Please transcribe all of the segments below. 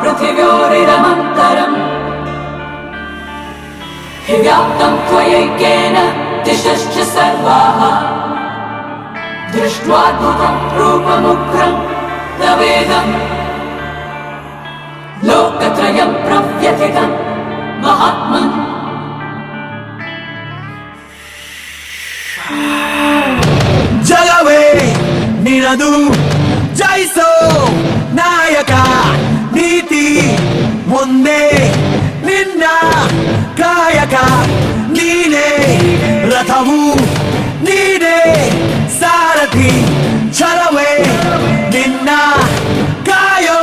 पृथिव्योरिदमन्तरम् हि व्याप्तम् त्वयैकेन दिशश्च सर्वाः। दृष्ट्वा भवान् रूपमुक्रम् लोकत्रयम् प्रव्यथितम् महात्मन् ರಥವು ನೀನೇ ಸಾರಥಿ ಛಲವೇ ನಿನ್ನ ಕಾಯೋ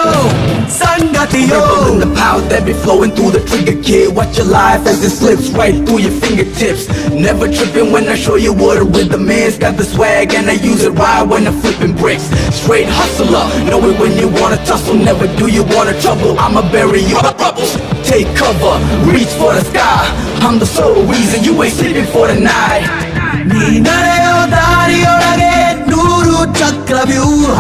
ಸಂಗತಿಯೋ Feeling the power that be flowing through the trigger, kid. Watch your life as it slips right through your fingertips. Never tripping when I show you what a rhythm is. Got the swag and I use it right when I'm flipping bricks. Straight hustler, know it when you wanna tussle. Never do you wanna trouble. I'ma bury you in rubble. Take cover, reach for the sky. I'm the sole reason you ain't sleeping for the night. ನೀ ನಡೆಯೋ ದಾರಿಯೊಳಗೆ ನೂರು ಚಕ್ರವ್ಯೂಹ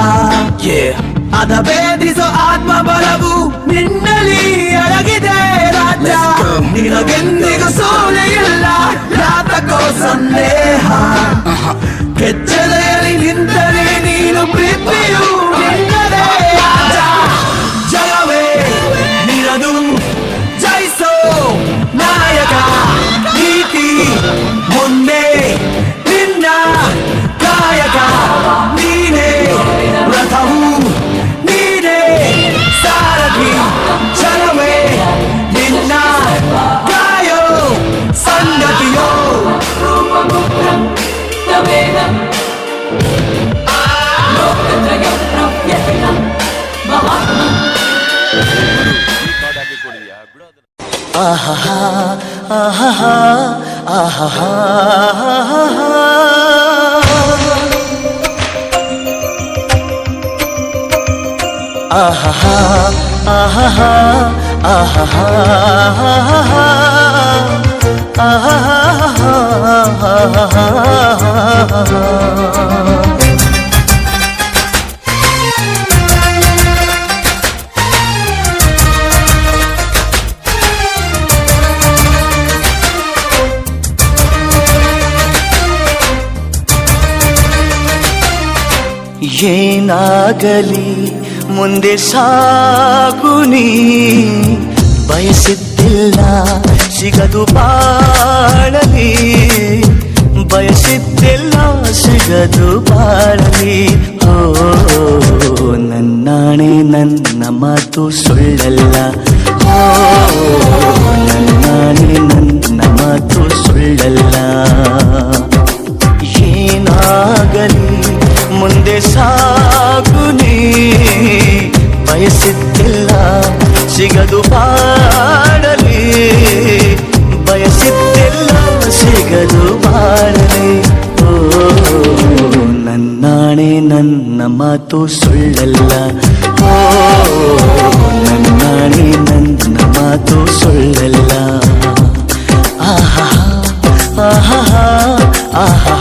Yeah. ಅದ ಭೇದಿಸೋ ಆತ್ಮ ಬಲವು ஆஹா ஆஹா ஆஹா ஆஹா ஆஹா ஆஹா ಏನಾಗಲಿ ಮುಂದೆ ಸಾಗುನಿ ಬಯಸಿದ್ದಿಲ್ಲ ಸಿಗದು ಬಾಳಲಿ ಬಯಸಿದ್ದೆಲ್ಲ ಸಿಗದು ಬಾಳಲಿ. ಓ ನನ್ನಾಣೆ ನನ್ನ ಮಾತು ಸುಳ್ಳಲ್ಲ. ಮಾತು ಸುಳ್ಳಲ್ಲ. ಓ ನನ್ನಾಣೆ ನನ್ನ ಮಾತು ಸುಳ್ಳಲ್ಲ. ಆಹಾ ಆಹಾ ಆಹಾ.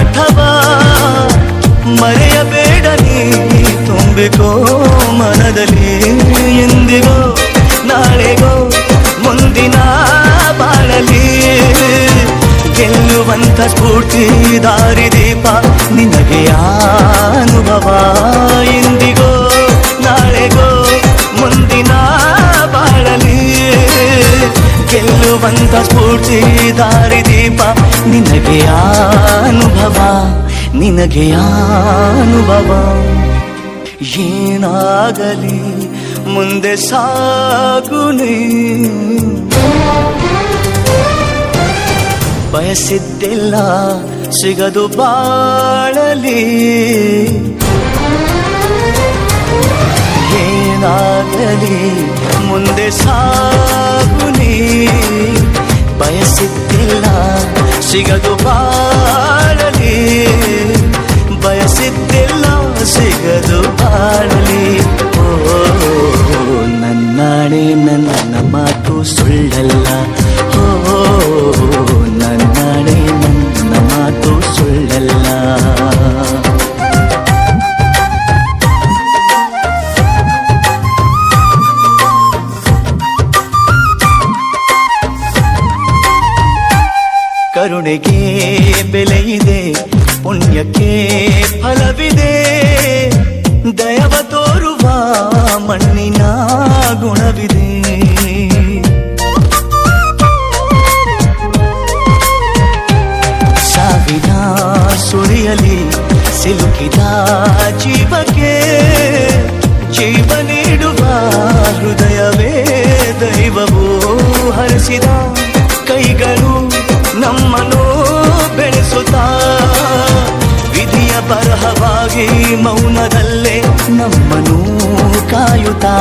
ಭಗವಂತ ಸ್ಫೂರ್ತಿ ದಾರಿದೀಪ ನಿನಗೆ ಅನುಭವ ಇಂದಿಗೋ ನಾಳೆಗೋ, ಮುಂದಿನ ಬಾಳಲಿ. ಗೆಲ್ಲುವಂತ ಸ್ಫೂರ್ತಿ ದಾರಿದೀಪ ನಿನಗೆ ಅನುಭವ ನಿನಗೆ ಅನುಭವ. ಏನಾಗಲಿ, ಮುಂದೆ ಸಾಗುನಿ ಬಯಸಿದ್ದಿಲ್ಲ ಸಿಗದು ಬಾಳಲಿ ಏನಾಗಲಿ ಮುಂದೆ ಸಾಗುನಿ ಬಯಸಿದ್ದಿಲ್ಲ ಸಿಗದು ಬಾಳಲಿ ಬಯಸಿದ್ದಿಲ್ಲ ಸಿಗದು ಬಾಳಲಿ ಬೆಲೆ ಇದೆ ಪುಣ್ಯಕ್ಕೆ ಫಲವಿದೆ ದಯವ ತೋರುವ ಮಣ್ಣಿನ ಗುಣವಿದೆ ಸಾವಿನ ಸುಳಿಯಲಿ ಸಿಲುಕಿದ ಜೀವಕ್ಕೆ ಜೀವ ನೀಡುವ ಹೃದಯವೇ ದೈವವು ಹರಿಸಿದ ಕೈಗಳು ನಮ್ಮನ್ನು ಬೆಳೆಸುತ್ತಾ ವಿಧಿಯ ಬರಹವಾಗಿ ಮೌನದಲ್ಲೇ ನಮ್ಮನ್ನು ಕಾಯುತ್ತಾ